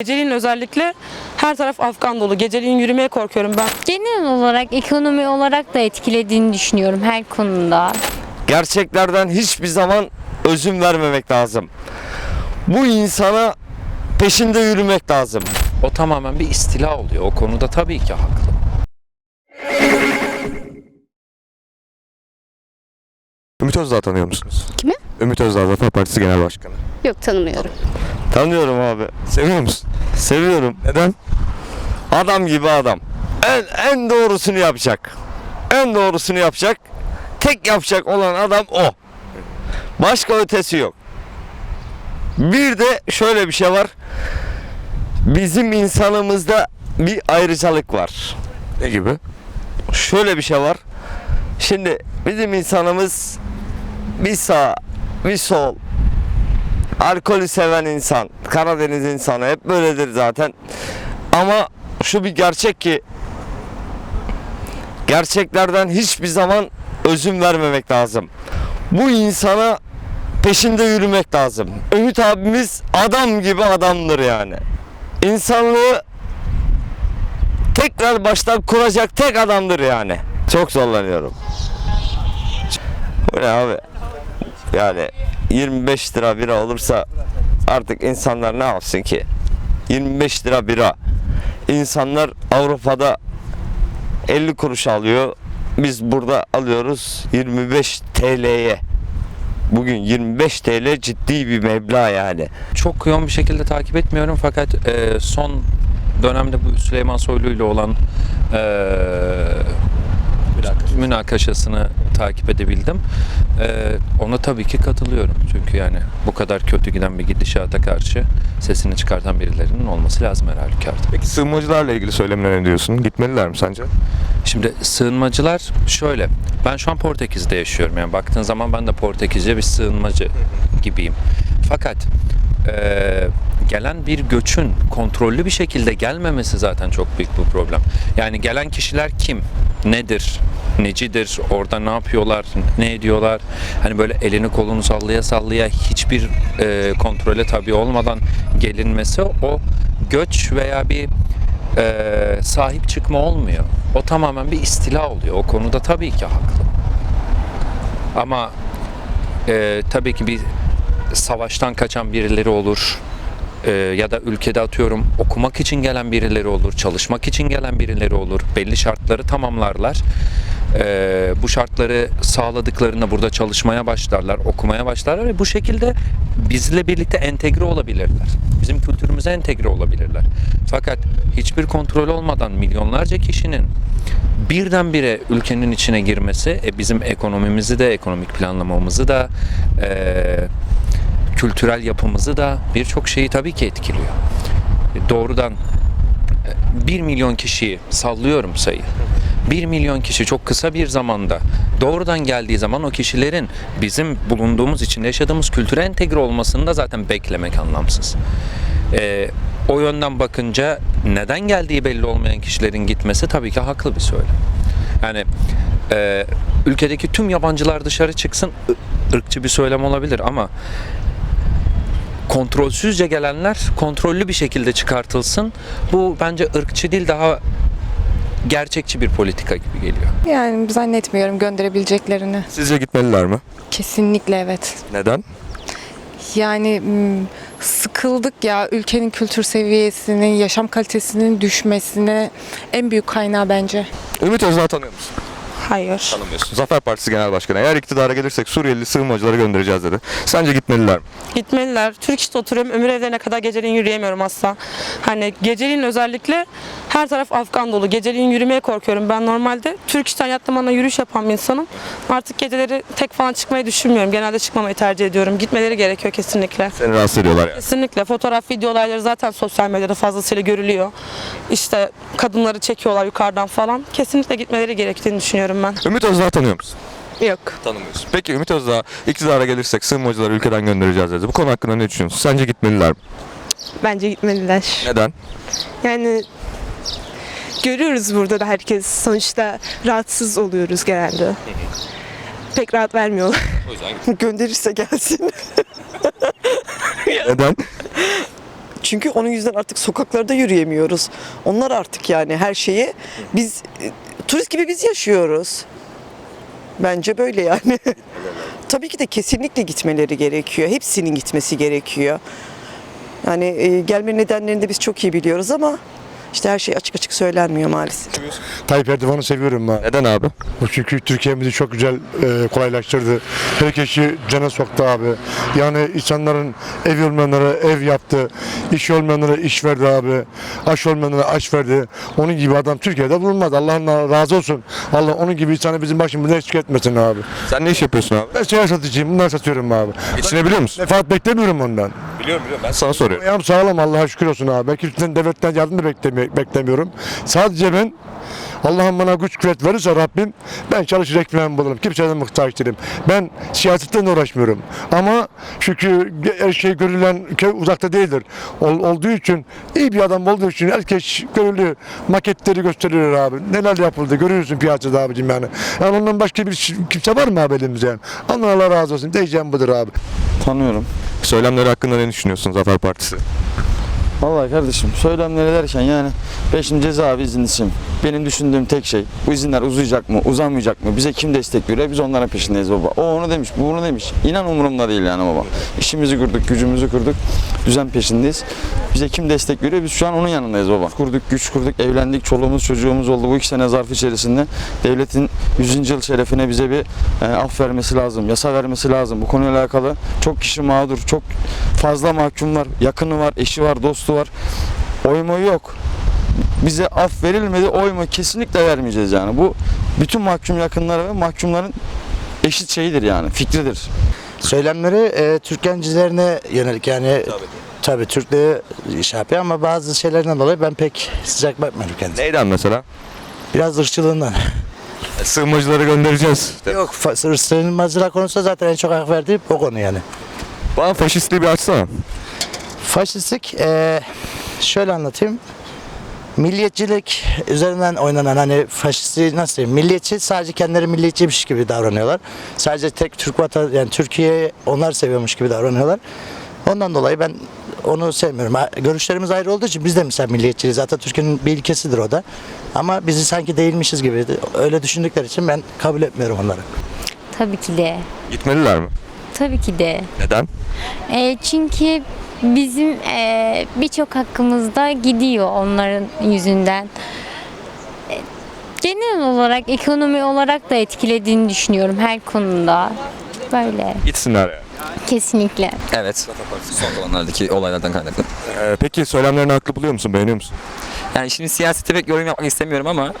Geceliğin özellikle her taraf Afgan dolu. Geceliğin yürümeye korkuyorum ben. Genel olarak ekonomi olarak da etkilediğini düşünüyorum her konuda. gerçeklerden hiçbir zaman özüm vermemek lazım. Bu insana peşinde yürümek lazım. O tamamen bir istila oluyor. O konuda tabii ki haklı. Ümit Özdağ tanıyor musunuz? Kimi? Ümit Özdağ Zafer Partisi Genel Başkanı. Yok tanımıyorum. Tanıyorum abi. Seviyor musun? Seviyorum. Neden? Adam gibi adam. En, en doğrusunu yapacak. En doğrusunu yapacak. Tek yapacak olan adam o. Başka ötesi yok. Bir de şöyle bir şey var. Bizim insanımızda bir ayrıcalık var. Ne gibi? şöyle bir şey var. Şimdi bizim insanımız bir sağ, bir sol, alkolü seven insan, Karadeniz insanı hep böyledir zaten. Ama şu bir gerçek ki gerçeklerden hiçbir zaman özüm vermemek lazım. Bu insana peşinde yürümek lazım. Ümit abimiz adam gibi adamdır yani. İnsanlığı tekrar baştan kuracak tek adamdır yani. Çok zorlanıyorum. Bu ne abi? Yani 25 lira bira olursa artık insanlar ne yapsın ki? 25 lira bira. İnsanlar Avrupa'da 50 kuruş alıyor. Biz burada alıyoruz 25 TL'ye. Bugün 25 TL ciddi bir meblağ yani. Çok yoğun bir şekilde takip etmiyorum fakat e, son dönemde bu Süleyman Soylu ile olan e, münakaşasını takip edebildim. E, ona tabii ki katılıyorum. Çünkü yani bu kadar kötü giden bir gidişata karşı sesini çıkartan birilerinin olması lazım her halükarda. Peki sığınmacılarla ilgili söylemlerine ne diyorsun? Gitmeliler mi sence? Şimdi sığınmacılar şöyle. Ben şu an Portekiz'de yaşıyorum. Yani baktığın zaman ben de Portekizce bir sığınmacı gibiyim. Fakat eee, gelen bir göçün kontrollü bir şekilde gelmemesi zaten çok büyük bir problem. Yani gelen kişiler kim? Nedir? Necidir? Orada ne yapıyorlar? Ne ediyorlar? Hani böyle elini kolunu sallaya sallaya hiçbir eee, kontrole tabi olmadan gelinmesi o göç veya bir eee, sahip çıkma olmuyor. O tamamen bir istila oluyor. O konuda tabii ki haklı. Ama eee, tabii ki bir savaştan kaçan birileri olur. Eee, ya da ülkede atıyorum okumak için gelen birileri olur, çalışmak için gelen birileri olur. Belli şartları tamamlarlar. Eee, bu şartları sağladıklarında burada çalışmaya başlarlar, okumaya başlarlar ve bu şekilde bizle birlikte entegre olabilirler. Bizim kültürümüze entegre olabilirler. Fakat hiçbir kontrol olmadan milyonlarca kişinin birdenbire ülkenin içine girmesi e, bizim ekonomimizi de, ekonomik planlamamızı da, e, kültürel yapımızı da birçok şeyi tabii ki etkiliyor. E, doğrudan 1 milyon kişiyi sallıyorum sayı. 1 milyon kişi çok kısa bir zamanda doğrudan geldiği zaman o kişilerin bizim bulunduğumuz için yaşadığımız kültüre entegre olmasını da zaten beklemek anlamsız. Ee, o yönden bakınca neden geldiği belli olmayan kişilerin gitmesi tabii ki haklı bir söylem. Yani e, ülkedeki tüm yabancılar dışarı çıksın ırkçı bir söylem olabilir ama kontrolsüzce gelenler kontrollü bir şekilde çıkartılsın. Bu bence ırkçı değil daha gerçekçi bir politika gibi geliyor. Yani zannetmiyorum gönderebileceklerini. Sizce gitmeliler mi? Kesinlikle evet. Neden? Yani mm, sıkıldık ya ülkenin kültür seviyesinin, yaşam kalitesinin düşmesine en büyük kaynağı bence. Ümit Özdağ tanıyor musun? Hayır. Tanımıyorsun. Zafer Partisi Genel Başkanı. Eğer iktidara gelirsek Suriyeli sığınmacıları göndereceğiz dedi. Sence gitmeliler mi? Gitmeliler. Türk işte oturuyorum. Ömür evlerine kadar geceliğin yürüyemiyorum asla. Hani geceliğin özellikle her taraf Afgan dolu. Geceliğin yürümeye korkuyorum. Ben normalde Türk işten yattığım anda yürüyüş yapan bir insanım. Artık geceleri tek falan çıkmayı düşünmüyorum. Genelde çıkmamayı tercih ediyorum. Gitmeleri gerekiyor kesinlikle. Seni rahatsız ediyorlar yani. Kesinlikle fotoğraf video olayları zaten sosyal medyada fazlasıyla görülüyor. İşte kadınları çekiyorlar yukarıdan falan. Kesinlikle gitmeleri gerektiğini düşünüyorum ben. Ümit Özdağ tanıyor musun? Yok. Tanımıyorsun. Peki Ümit Özdağ iktidara gelirsek sığınmacıları ülkeden göndereceğiz dedi. Bu konu hakkında ne düşünüyorsun? Sence gitmeliler mi? Bence gitmeliler. Neden? Yani görüyoruz burada da herkes sonuçta rahatsız oluyoruz genelde. Pek rahat vermiyorlar. Gönderirse gelsin. Neden? Çünkü onun yüzünden artık sokaklarda yürüyemiyoruz. Onlar artık yani her şeyi biz turist gibi biz yaşıyoruz. Bence böyle yani. Tabii ki de kesinlikle gitmeleri gerekiyor. Hepsinin gitmesi gerekiyor. Yani e, gelme nedenlerini de biz çok iyi biliyoruz ama işte her şey açık açık söylenmiyor maalesef. Tayyip Erdoğan'ı seviyorum ben. Neden abi? Çünkü Türkiye'mizi çok güzel e, kolaylaştırdı. Herkesi cana soktu abi. Yani insanların ev olmayanlara ev yaptı. iş olmayanlara iş verdi abi. Aş olmayanlara aş verdi. Onun gibi adam Türkiye'de bulunmaz. Allah'ın razı olsun. Allah onun gibi insanı bizim başımıza eksik etmesin abi. Sen ne iş yapıyorsun abi? Ben seyahat satıcıyım. Bunları satıyorum abi. Geçinebiliyor musun? Menfaat beklemiyorum ondan. Biliyorum biliyorum. Ben sana soruyorum. Ayağım sağlam Allah'a şükür olsun abi. Ben kimseden devletten yardım da beklemi- beklemiyorum. Sadece ben Allah'ım bana güç kuvvet verirse Rabbim ben çalışır ekmeğimi bulurum. Kimseden muhtaç değilim. Ben siyasetten uğraşmıyorum. Ama çünkü her şey görülen köy uzakta değildir. Ol- olduğu için iyi bir adam olduğu için herkes görülüyor. Maketleri gösteriyor abi. Neler yapıldı görüyorsun piyasada abicim yani. Yani ondan başka bir şey- kimse var mı abi elimizde yani? Allah Allah razı olsun. Diyeceğim budur abi. Tanıyorum. Söylemleri hakkında ne düşünüyorsun Zafer Partisi? Vallahi kardeşim söylemleri derken yani ben şimdi cezaevi izinlisiyim. Benim düşündüğüm tek şey bu izinler uzayacak mı uzamayacak mı bize kim destek veriyor biz onların peşindeyiz baba. O onu demiş bu bunu demiş. İnan umurumda değil yani baba. İşimizi kurduk gücümüzü kurduk düzen peşindeyiz. Bize kim destek veriyor biz şu an onun yanındayız baba. Kurduk güç kurduk evlendik çoluğumuz çocuğumuz oldu bu iki sene zarf içerisinde. Devletin 100. yıl şerefine bize bir e, af vermesi lazım yasa vermesi lazım. Bu konuyla alakalı çok kişi mağdur çok fazla mahkum var yakını var eşi var dostu var. Oy moy yok. Bize af verilmedi, oy mu kesinlikle vermeyeceğiz yani. Bu bütün mahkum yakınları ve mahkumların eşit şeyidir yani, fikridir. Söylemleri e, Türk gencilerine yönelik yani tabii Türklüğü şey yapıyor ama bazı şeylerden dolayı ben pek sıcak bakmıyorum kendisine. Neyden mesela? Biraz ırkçılığından. E, Sığınmacıları göndereceğiz. Yok fa- sığınmacılar konusunda zaten en çok hak verdiğim o konu yani. Bana faşistliği bir açsana. Faşistlik e, şöyle anlatayım. Milliyetçilik üzerinden oynanan hani faşistliği nasıl diyeyim? Milliyetçi sadece kendileri milliyetçiymiş gibi davranıyorlar. Sadece tek Türk vatan yani Türkiye'yi onlar seviyormuş gibi davranıyorlar. Ondan dolayı ben onu sevmiyorum. Görüşlerimiz ayrı olduğu için biz de mesela milliyetçiyiz. Atatürk'ün bir ilkesidir o da. Ama bizi sanki değilmişiz gibi öyle düşündükleri için ben kabul etmiyorum onları. Tabii ki de. Gitmeliler mi? Tabii ki de. Neden? E, çünkü bizim e, birçok hakkımızda gidiyor onların yüzünden. E, genel olarak ekonomi olarak da etkilediğini düşünüyorum her konuda. Böyle Gitsinler yani. kesinlikle. Evet. Son zamanlardaki olaylardan kaynaklı. Ee, peki söylemlerini haklı buluyor musun? Beğeniyor musun? Yani şimdi siyasete pek yorum yapmak istemiyorum ama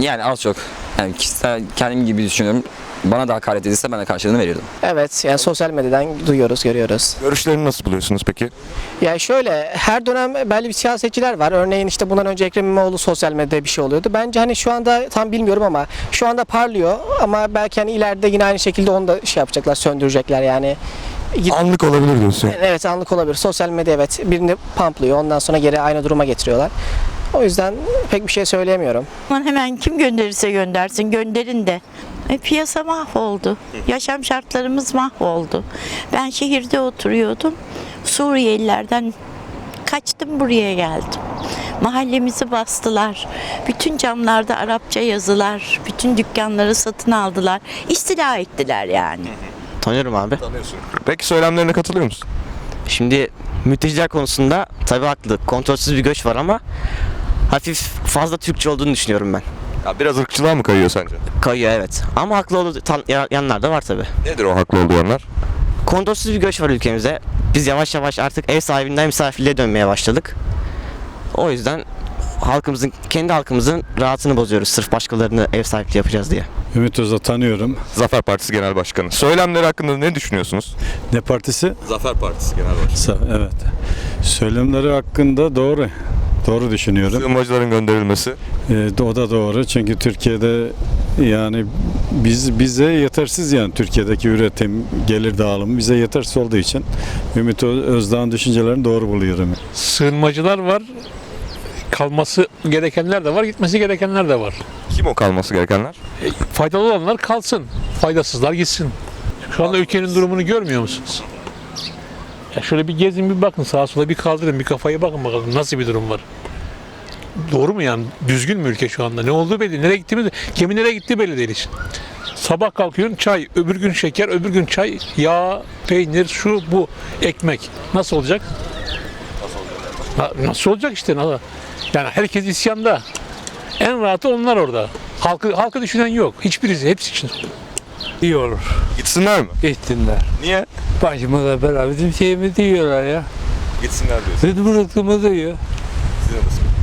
yani az çok. Yani kişisel kendim gibi düşünüyorum. Bana da hakaret edilse ben de karşılığını verirdim. Evet, yani sosyal medyadan duyuyoruz, görüyoruz. Görüşlerini nasıl buluyorsunuz peki? Yani şöyle, her dönem belli bir siyasetçiler var. Örneğin işte bundan önce Ekrem İmamoğlu sosyal medyada bir şey oluyordu. Bence hani şu anda tam bilmiyorum ama şu anda parlıyor ama belki hani ileride yine aynı şekilde onu da şey yapacaklar, söndürecekler yani. Anlık olabilir diyorsun. Evet anlık olabilir. Sosyal medya evet birini pamplıyor ondan sonra geri aynı duruma getiriyorlar. O yüzden pek bir şey söyleyemiyorum. Hemen kim gönderirse göndersin gönderin de. E, piyasa mahvoldu. Yaşam şartlarımız mahvoldu. Ben şehirde oturuyordum. Suriyelilerden kaçtım buraya geldim. Mahallemizi bastılar. Bütün camlarda Arapça yazılar. Bütün dükkanları satın aldılar. İstila ettiler yani. Tanıyorum abi. Peki söylemlerine katılıyor musun? Şimdi mülteciler konusunda tabii haklı. Kontrolsüz bir göç var ama hafif fazla Türkçe olduğunu düşünüyorum ben. Ya biraz ırkçılığa mı kayıyor sence? Kayıyor evet. Ama haklı olduğu tan- ya- yanlar da var tabii. Nedir o haklı olduğu yanlar? Kontrolsüz bir göç var ülkemizde. Biz yavaş yavaş artık ev sahibinden misafirliğe dönmeye başladık. O yüzden halkımızın, kendi halkımızın rahatını bozuyoruz sırf başkalarını ev sahipliği yapacağız diye. Ümit Öz'ü tanıyorum. Zafer Partisi Genel Başkanı. Söylemleri hakkında ne düşünüyorsunuz? Ne partisi? Zafer Partisi Genel Başkanı. Evet. Söylemleri hakkında doğru. Doğru düşünüyorum. Sığınmacıların gönderilmesi. Ee, o da doğru çünkü Türkiye'de yani biz bize yetersiz yani Türkiye'deki üretim, gelir dağılımı bize yetersiz olduğu için Ümit Özdağ'ın düşüncelerini doğru buluyorum. Sığınmacılar var. Kalması gerekenler de var, gitmesi gerekenler de var. Kim o kalması gerekenler? Faydalı olanlar kalsın, faydasızlar gitsin. Şu anda ülkenin durumunu görmüyor musunuz? Ya şöyle bir gezin bir bakın sağa sola bir kaldırın bir kafayı bakın bakalım nasıl bir durum var. Doğru mu yani? Düzgün mü ülke şu anda? Ne olduğu belli. Nereye gittiğimiz, kimin nereye gittiği belli değil hiç. Sabah kalkıyorsun çay, öbür gün şeker, öbür gün çay, yağ, peynir, şu bu, ekmek. Nasıl olacak? Na- Nasıl olacak işte? Nasıl? Yani herkes isyanda. En rahatı onlar orada. Halkı, halkı düşünen yok. Hiçbirisi, hepsi için. İyi olur. Gitsinler mi? Gitsinler. Niye? Başımıza beraber bizim şeyimizi yiyorlar ya. Gitsinler diyorsun. Bizim rızkımızı yiyor. Sizin